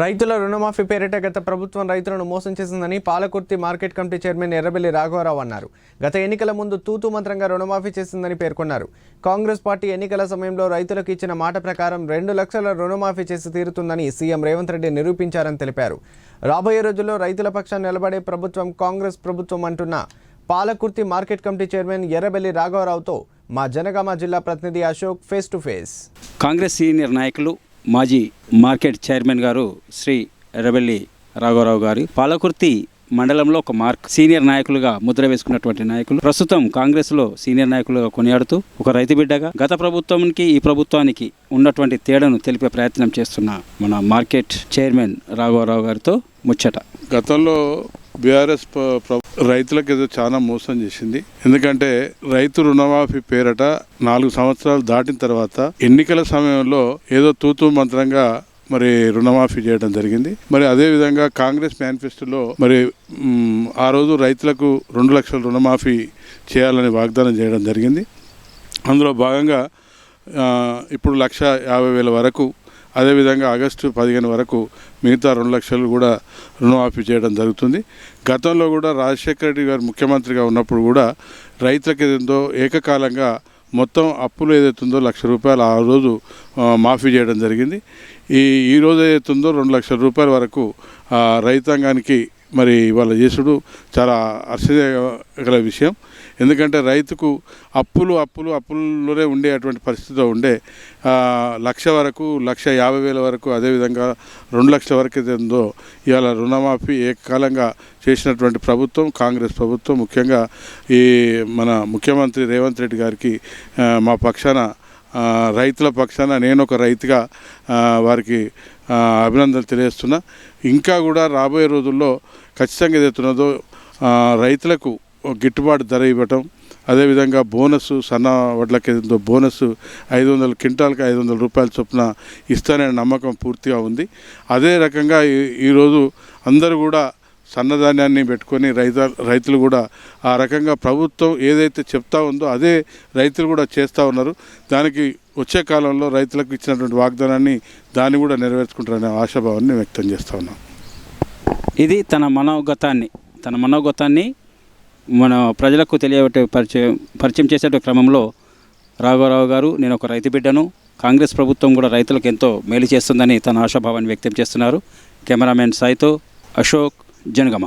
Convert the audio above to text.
రైతుల రుణమాఫీ పేరిట గత ప్రభుత్వం రైతులను మోసం చేసిందని Palakurthi market committee chairman Errabelli రాఘవరావు అన్నారు. గత ఎన్నికల ముందు తూతు మంత్రంగా రుణమాఫీ చేసిందని పేర్కొన్నారు. కాంగ్రెస్ పార్టీ ఎన్నికల సమయంలో రైతులకు ఇచ్చిన మాట ప్రకారం రెండు లక్షల రుణమాఫీ చేసి తీరుతుందని సీఎం రేవంత్ రెడ్డి నిరూపించారని తెలిపారు. రాబోయే రోజుల్లో రైతుల పక్షాన్ని నిలబడే ప్రభుత్వం కాంగ్రెస్ ప్రభుత్వం అంటున్న Palakurthi market committee chairman Errabelli రాఘవరావుతో మా జనగామ జిల్లా ప్రతినిధి Ashok face to face. Congress senior నాయకులు మాజీ మార్కెట్ చైర్మన్ గారు శ్రీ ఎర్రబెల్లి రాఘవరావు గారు పాలకుర్తి మండలంలో ఒక మార్క్ సీనియర్ నాయకులుగా ముద్ర వేసుకున్నటువంటి నాయకులు. ప్రస్తుతం కాంగ్రెస్లో సీనియర్ నాయకులుగా కొనియాడుతూ ఒక రైతు బిడ్డగా గత ప్రభుత్వానికి ఈ ప్రభుత్వానికి ఉన్నటువంటి తేడాను తెలిపే ప్రయత్నం చేస్తున్న మన మార్కెట్ చైర్మన్ రాఘవరావు గారితో ముచ్చట. గతంలో బీఆర్ఎస్ రైతులకు ఏదో చాలా మోసం చేసింది. ఎందుకంటే రైతు రుణమాఫీ పేరట నాలుగు సంవత్సరాలు దాటిన తర్వాత ఎన్నికల సమయంలో ఏదో తూతూ మంత్రంగా మరి రుణమాఫీ చేయడం జరిగింది. మరి అదే విధంగా కాంగ్రెస్ మేనిఫెస్టోలో మరి ఆ రోజు రైతులకు రెండు లక్షల రుణమాఫీ చేయాలని వాగ్దానం చేయడం జరిగింది. అందులో భాగంగా ఇప్పుడు లక్ష యాభై వేల వరకు అదేవిధంగా ఆగస్టు పదిహేను వరకు మిగతా రెండు లక్షలు కూడా రుణమాఫీ చేయడం జరుగుతుంది. గతంలో కూడా రాజశేఖర రెడ్డి గారు ముఖ్యమంత్రిగా ఉన్నప్పుడు కూడా రైతులకు ఏదో ఏకకాలంగా మొత్తం అప్పులు ఏదైతుందో లక్ష రూపాయలు ఆ రోజు మాఫీ చేయడం జరిగింది. ఈ ఈ రోజు ఏదైతుందో రెండు లక్షల రూపాయల వరకు రైతాంగానికి మరి ఇవాళ చేసుడు చాలా హర్షగల విషయం. ఎందుకంటే రైతుకు అప్పులు అప్పులు అప్పుల్లోనే ఉండే అటువంటి పరిస్థితిలో ఉండే లక్ష వరకు లక్ష యాభై వేల వరకు అదేవిధంగా రెండు లక్షల వరకు ఏది ఉందో ఇవాళ రుణమాఫీ ఏకకాలంగా చేసినటువంటి ప్రభుత్వం కాంగ్రెస్ ప్రభుత్వం ముఖ్యంగా ఈ మన ముఖ్యమంత్రి రేవంత్ రెడ్డి గారికి మా పక్షాన రైతుల పక్షాన నేను ఒక రైతుగా వారికి అభినందనలు తెలియజేస్తున్నా. ఇంకా కూడా రాబోయే రోజుల్లో ఖచ్చితంగా ఏదైతున్నదో రైతులకు గిట్టుబాటు ధర ఇవ్వటం అదేవిధంగా బోనస్ సన్న వడ్లకి ఏదో బోనస్ ఐదు వందల క్వింటాల్కి ఐదు వందల రూపాయల చొప్పున ఇస్తాననే నమ్మకం పూర్తిగా ఉంది. అదే రకంగా ఈ- ఈరోజు అందరూ కూడా సన్నధాన్యాన్ని పెట్టుకొని రైత రైతులు కూడా ఆ రకంగా ప్రభుత్వం ఏదైతే చెప్తా ఉందో అదే రైతులు కూడా చేస్తూ ఉన్నారు. దానికి వచ్చే కాలంలో రైతులకు ఇచ్చినటువంటి వాగ్దానాన్ని దాన్ని కూడా నెరవేర్చుకుంటారనే ఆశాభావాన్ని వ్యక్తం చేస్తూ ఉన్నాం. ఇది తన మనోగతాన్ని తన మనోగతాన్ని మన ప్రజలకు తెలియబట్టే పరిచయం పరిచయం చేసే క్రమంలో రాఘవరావు గారు నేను ఒక రైతు బిడ్డను కాంగ్రెస్ ప్రభుత్వం కూడా రైతులకు ఎంతో మేలు చేస్తుందని తన ఆశాభావాన్ని వ్యక్తం చేస్తున్నారు. కెమెరామెన్ సాయితో అశోక్ జనగమ